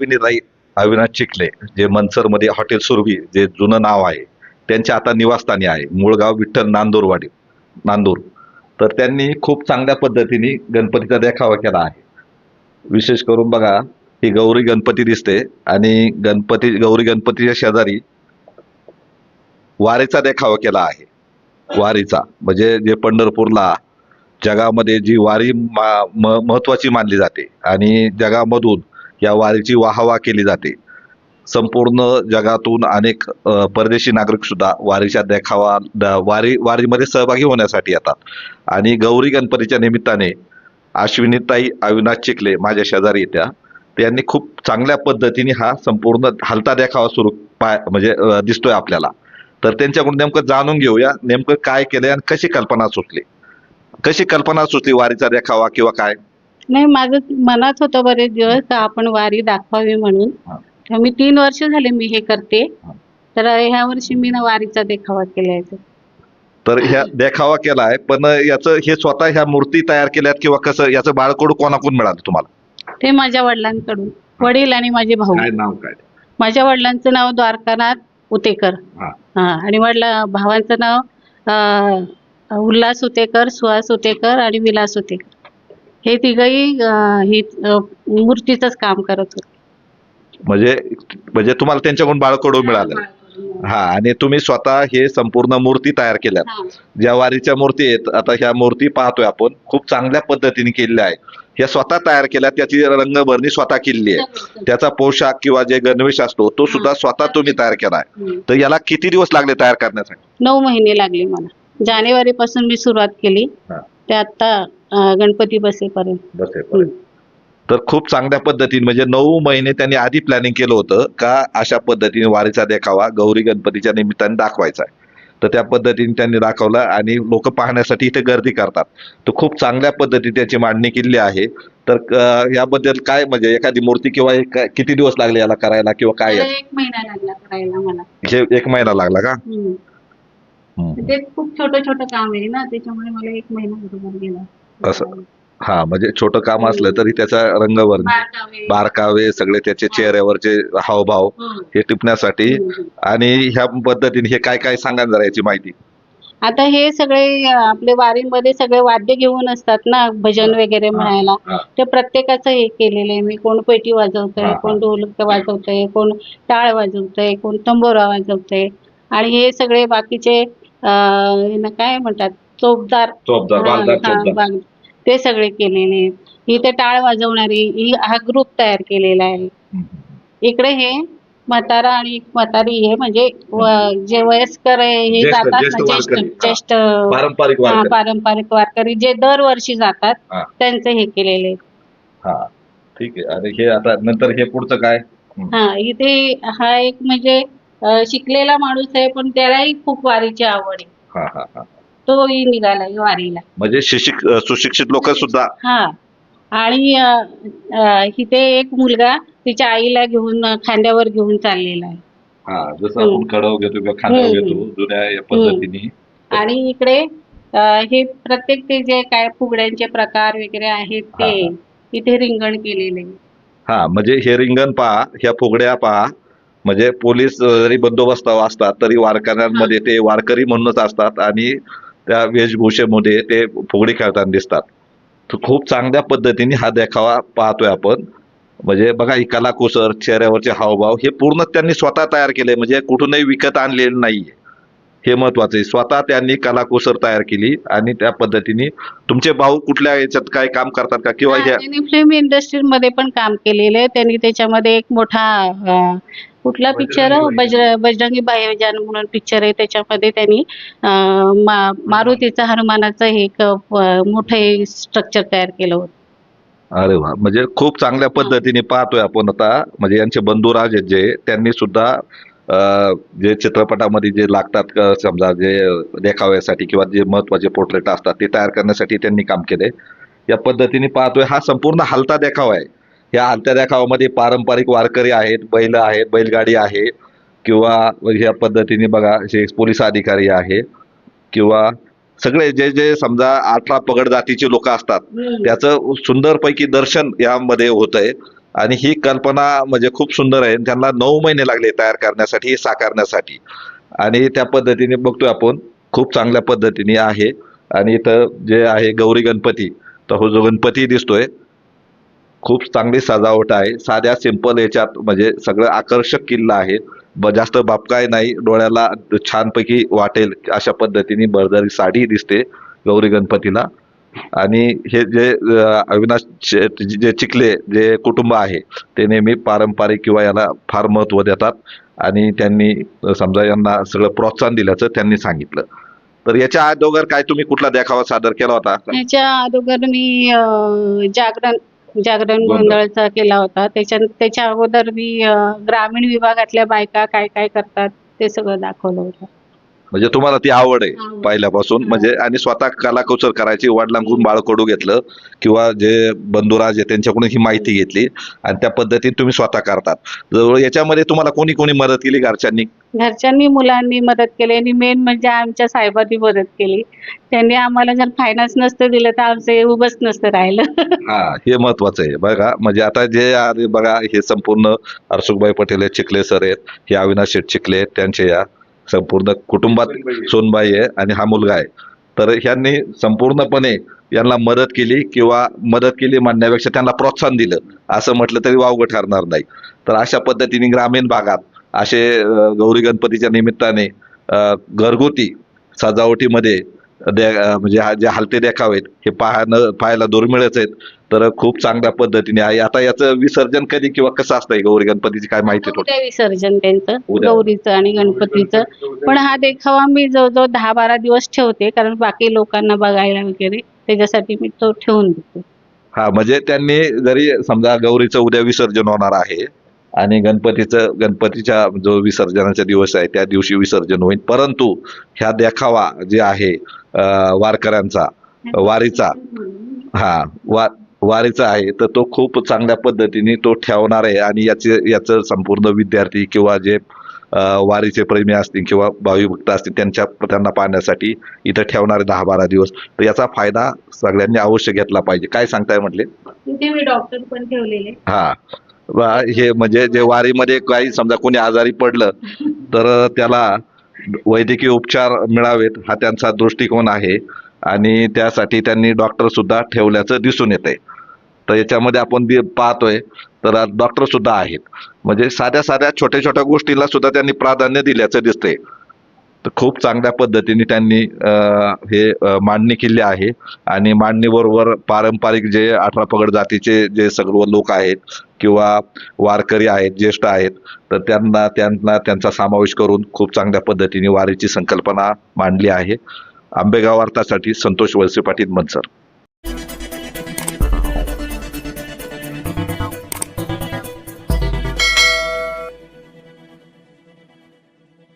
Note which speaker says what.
Speaker 1: विनीताई अविनाश चिखले जे मनसरमध्ये हॉटेल सुरभी जे जुनं नाव आहे त्यांच्या आता निवासस्थानी आहे मूळगाव विठ्ठल नांदूरवाडी नांदूर. तर त्यांनी खूप चांगल्या पद्धतीने गणपतीचा देखावा केला आहे. विशेष करून बघा ही गौरी गणपती दिसते आणि गणपती गौरी गणपतीच्या शेजारी वारीचा देखावा केला आहे. वारीचा म्हणजे जे पंढरपूरला जगामध्ये जी वारी मा- म- महत्वाची मानली जाते आणि जगामधून या वारीची वाहवा केली जाते. संपूर्ण जगातून अनेक परदेशी नागरिक सुद्धा वारीच्या देखावा द- वारी वारीमध्ये सहभागी होण्यासाठी येतात. आणि गौरी गणपतीच्या निमित्ताने अश्विनीताई अविनाश चिखले माझ्या शेजारी येत्या. त्यांनी खूप चांगल्या पद्धतीने हा संपूर्ण हलता देखावा सुरू पाय म्हणजे दिसतोय आपल्याला. तर त्यांच्याकडून नेमकं जाणून घेऊया नेमकं काय केलंय आणि कशी कल्पना सुचली? कशी कल्पना सुचली वारीचा देखावा किंवा काय?
Speaker 2: नाही माझं मनात होतं बरेच दिवस का आपण वारी दाखवावी म्हणून. तर मी तीन वर्ष झाले मी हे करते. तर ह्या वर्षी मी ना वारीचा देखावा केलाय तो.
Speaker 1: तर ह्या देखावा केलाय पण याचं हे स्वतः ह्या मूर्ती तयार केल्यात किंवा कसं याचं बाळकोड कोणाकडून मिळालं तुम्हाला
Speaker 2: ते माझ्या वडिलांकडून वडील आणि माझे भाऊ
Speaker 1: काय नाव काय
Speaker 2: माझ्या वडिलांचं नाव द्वारकानाथ उतेकर
Speaker 1: हा.
Speaker 2: आणि वडिला भावांचं नाव उल्हास उतेकर सुहास उतेकर आणि विलास उतेकर हे तिघही ही काम करत होते.
Speaker 1: म्हणजे म्हणजे तुम्हाला त्यांच्याकडून बाळकोड मिळालं. हा आणि तुम्ही स्वतः हे संपूर्ण मूर्ती तयार केल्यात.
Speaker 2: हा.
Speaker 1: ज्या वारीच्या मूर्ती आहेत आता ह्या मूर्ती पाहतोय आपण खूप चांगल्या पद्धतीने केलेल्या आहे ह्या स्वतः तयार केल्या त्याची रंगभरणी स्वतः केलेली आहे. त्याचा पोशाख किंवा जे गणवेश असतो तो सुद्धा स्वतः तुम्ही तयार केला. तर याला किती दिवस लागले तयार करण्यासाठी?
Speaker 2: नऊ महिने लागले मला. जानेवारी पासून मी सुरुवात केली. ते आता अं, गणपती बसेपर्यंत
Speaker 1: बस
Speaker 2: हम्म.
Speaker 1: तर खूप चांगल्या पद्धतीने म्हणजे नऊ महिने त्यांनी आधी प्लॅनिंग केलं होतं का अशा पद्धतीने वारीचा देखावा गौरी गणपतीच्या निमित्ताने दाखवायचा आहे तर त्या पद्धतीने त्यांनी दाखवलं आणि लोक पाहण्यासाठी इथे गर्दी करतात तर खूप चांगल्या पद्धतीने त्याची मांडणी केली आहे तर याबद्दल काय म्हणजे एखादी मूर्ती किंवा काय- किती दिवस लागले याला करायला किंवा काय?
Speaker 2: एक महिना लागला करायला मला
Speaker 1: हे एक महिना लागला का
Speaker 2: हम्म.
Speaker 1: हम्म.
Speaker 2: ते खूप छोटं छोटं काम आहे ना त्याच्यामुळे मला एक महिना बरोबर गेला
Speaker 1: असं. हा म्हणजे छोटं काम असलं तरी त्याचा रंगवर्णी
Speaker 2: बारकावे.
Speaker 1: बारकावे सगळे त्याचे चेहऱ्यावरचे हावभाव. हे टिपण्यासाठी. आणि ह्या पद्धतीने हे काय काय सांगा ना जरा याची माहिती
Speaker 2: आता हे सगळे आपले वारीमध्ये सगळे वाद्य घेऊन असतात ना भजन वगैरे म्हणायला. ते प्रत्येकाचं हे केलेलं आहे मी कोण पेटी वाजवतंय. कोण ढोलक वाजवतंय कोण टाळ वाजवतंय कोण तंबोरा वाजवतंय आणि हे सगळे बाकीचे काय म्हणतात चोपदार
Speaker 1: चोपदार,
Speaker 2: हा,
Speaker 1: बागदार,
Speaker 2: हा,
Speaker 1: चोपदार.
Speaker 2: बाग- ते सगळे केलेले आहेत इथे टाळ वाजवणारी ही हा ग्रुप तयार केलेला आहे इकडे हे म्हातारा आणि एक म्हातारी हे म्हणजे व- जे वयस्कर आहे हे
Speaker 1: ज्येष्ठ-
Speaker 2: जातात
Speaker 1: ज्येष्ठ
Speaker 2: ना ज्येष्ठ
Speaker 1: वारकरी. हा.
Speaker 2: ज्येष्ठ
Speaker 1: पारंपरिक
Speaker 2: हा,
Speaker 1: वारकरी.
Speaker 2: पारंपरिक वारकरी जे दरवर्षी जातात
Speaker 1: हा.
Speaker 2: त्यांचे हे केलेले आहेत.
Speaker 1: हा ठीक आहे आणि हे आता नंतर हे पुढचं काय हम्म.
Speaker 2: हा इथे हा एक म्हणजे अं, शिकलेला माणूस आहे पण त्यालाही खूप वारीची आवड आहे
Speaker 1: हा हा हा
Speaker 2: तोही निघालाय वारीला
Speaker 1: म्हणजे शिक्षिक सुशिक्षित लोक सुद्धा?
Speaker 2: हा. आणि अं, अं, इथे एक मुलगा तिच्या आईला घेऊन अं, खांद्यावर घेऊन चाललेला आहे.
Speaker 1: हा जसं
Speaker 2: हम्म.
Speaker 1: आपण कडव घेतो किंवा
Speaker 2: हम्म,
Speaker 1: घेतो. जुन्या या पद्धतीने.
Speaker 2: आणि इकडे अं, हे प्रत्येक ते जे काय फुगड्यांचे प्रकार वगैरे आहेत ते
Speaker 1: हा,
Speaker 2: इथे रिंगण केलेले. आहे.
Speaker 1: हा म्हणजे हे रिंगण पहा ह्या फुगड्या पहा. म्हणजे पोलीस जरी बंदोबस्तावर असतात तरी वारकऱ्यांमध्ये ते वारकरी म्हणूनच असतात. आणि त्या वेशभूषेमध्ये ते फुगडी खेळताना दिसतात. खूप चांगल्या पद्धतीने हा देखावा पाहतोय आपण. म्हणजे बघा ही कलाकुसर चेहऱ्यावरचे हावभाव हे पूर्ण त्यांनी स्वतः तयार केले. म्हणजे कुठूनही विकत आणलेलं नाहीये. हे महत्वाचं आहे. स्वतः त्यांनी कलाकुसर तयार केली आणि त्या पद्धतीने तुमचे भाऊ कुठल्या याच्यात काय काम करतात का? किंवा
Speaker 2: फिल्म इंडस्ट्री मध्ये पण काम केलेलं आहे. त्यांनी त्याच्यामध्ये एक मोठा कुठला पिक्चर बजर बजरंगी भाईजान म्हणून पिक्चर आहे. त्याच्यामध्ये त्यांनी मा- मारुतीचं हनुमानाचं हे एक मोठं स्ट्रक्चर तयार केलं होतं.
Speaker 1: अरे वा. म्हणजे खूप चांगल्या पद्धतीने पाहतोय आपण आता. म्हणजे यांचे बंधुराज आहेत जे त्यांनी सुद्धा जे चित्रपटामध्ये जे लागतात समजा जे देखाव्यासाठी किंवा जे महत्त्वाचे पोर्ट्रेट असतात ते तयार करण्यासाठी त्यांनी काम केले या पद्धतीने पाहतोय. हा संपूर्ण हलता देखावा आहे. या हलत्या देखावामध्ये पारंपरिक वारकरी आहेत बैल आहेत बैलगाडी आहे किंवा ह्या पद्धतीने बघा जे पोलीस अधिकारी आहे किंवा सगळे जे जे समजा अठरा पगड जातीचे लोक असतात त्याचं सुंदरपैकी दर्शन यामध्ये होत आहे आणि ही कल्पना म्हणजे खूप सुंदर आहे. त्यांना नऊ महिने लागले तयार करण्यासाठी साकारण्यासाठी. आणि त्या पद्धतीने बघतोय आपण खूप चांगल्या पद्धतीने आहे. आणि इथं जे आहे गौरी गणपती तर हो जो गणपती दिसतोय खूप चांगली सजावट आहे. साध्या सिंपल याच्यात म्हणजे सगळं आकर्षक किल्ला आहे. ब जास्त बापकाय नाही. डोळ्याला छानपैकी वाटेल अशा पद्धतीने भरदारी साडी दिसते गौरी गणपतीला. आणि हे जे अविनाश जे चिखले जे कुटुंब आहे ते नेहमी पारंपरिक किंवा याला फार महत्त्व देतात. आणि त्यांनी समजा यांना सगळं प्रोत्साहन दिल्याचं त्यांनी सांगितलं. तर याच्या अगोदर काय तुम्ही कुठला देखावा सादर केला होता?
Speaker 2: याच्या अगोदर मी जागरण जागरण
Speaker 1: गोंधळ.
Speaker 2: गोंधळचा केला होता त्याच्या त्याच्या अगोदर मी अं, ग्रामीण विभागातल्या बायका काय काय करतात ते सगळं दाखवलं होतं
Speaker 1: म्हणजे तुम्हाला ती आवड आहे. पहिल्यापासून. म्हणजे आणि स्वतः कलाकुसर करायची वडिलांकडून बाळकडू घेतलं किंवा जे बंधुराज आहे त्यांच्याकडून ही माहिती घेतली आणि त्या पद्धतीने तुम्ही स्वतः करतात. जवळ याच्यामध्ये तुम्हाला कोणी कोणी मदत केली घरच्यांनी?
Speaker 2: घरच्यांनी मुलांनी मदत केली आणि मेन म्हणजे आमच्या साहेबांनी मदत केली. त्यांनी आम्हाला जर फायनान्स नसतं दिलं तर आमचं उभंच नसतं राहिलं.
Speaker 1: हा हे महत्वाचं आहे. बघा म्हणजे आता जे बघा हे संपूर्ण हरसुखबाई पटेल चिखले सर आहेत हे अविनाश शेठ चिखले त्यांचे या. संपूर्ण कुटुंबात सोनबाई. आहे आणि हा मुलगा आहे. तर ह्यांनी संपूर्णपणे यांना मदत केली किंवा मदत केली म्हणण्यापेक्षा त्यांना प्रोत्साहन दिलं. असं म्हटलं तरी वावगं ठरणार नाही. तर अशा पद्धतीने ग्रामीण भागात असे गौरी गणपतीच्या निमित्ताने घरगुती सजावटीमध्ये म्हणजे हा जे हलते देखावेत हे पाहणं पाहायला दुर्मिळच आहेत. तर खूप चांगल्या पद्धतीने आहे आता याचं विसर्जन कधी किंवा कसं असतंय गौरी गणपतीची काय माहिती
Speaker 2: उद्या विसर्जन त्यांचं
Speaker 1: उद्या.
Speaker 2: गौरीचं आणि गणपतीचं. पण हा देखावा मी जवळजवळ दहा बारा दिवस ठेवते कारण बाकी लोकांना बघायला वगैरे त्याच्यासाठी मी तो ठेवून देते.
Speaker 1: हा म्हणजे त्यांनी जरी समजा गौरीचं उद्या विसर्जन होणार आहे आणि गणपतीचं गणपतीच्या जो विसर्जनाचा दिवस आहे त्या दिवशी विसर्जन होईल. परंतु ह्या देखावा जे आहे वारकऱ्यांचा वारीचा हा वा वारीचा आहे तर तो खूप चांगल्या पद्धतीने तो ठेवणार आहे. आणि याचे याचं संपूर्ण विद्यार्थी किंवा जे वारीचे प्रेमी असतील किंवा भावी भक्त असतील त्यांच्या त्यांना पाहण्यासाठी इथं ठेवणारे दहा बारा दिवस. तर याचा फायदा सगळ्यांनी अवश्य घेतला पाहिजे. काय सांगताय म्हटले?
Speaker 2: मी डॉक्टर पण ठेवलेले.
Speaker 1: हा. हे म्हणजे जे वारीमध्ये काही समजा कोणी आजारी पडलं तर त्याला वैद्यकीय उपचार मिळावेत हा त्यांचा दृष्टिकोन आहे. आणि त्यासाठी त्यांनी डॉक्टर सुद्धा ठेवल्याचं दिसून येते तर याच्यामध्ये आपण दि- पाहतोय तर डॉक्टर सुद्धा आहेत. म्हणजे साध्या साध्या छोट्या छोट्या गोष्टीला सुद्धा त्यांनी प्राधान्य दिल्याचं दिसतंय. तर खूप चांगल्या पद्धतीने त्यांनी हे मांडणी केली आहे. आणि मांडणीबरोबर पारंपरिक जे अठरा पगड जातीचे जे सर्व लोक आहेत किंवा वारकरी आहेत ज्येष्ठ आहेत तर त्यांना त्यांना त्यांचा समावेश करून खूप चांगल्या पद्धतीने वारीची संकल्पना मांडली आहे. आंबेगाव वार्तासाठी संतोष वळसे पाटील मनसर.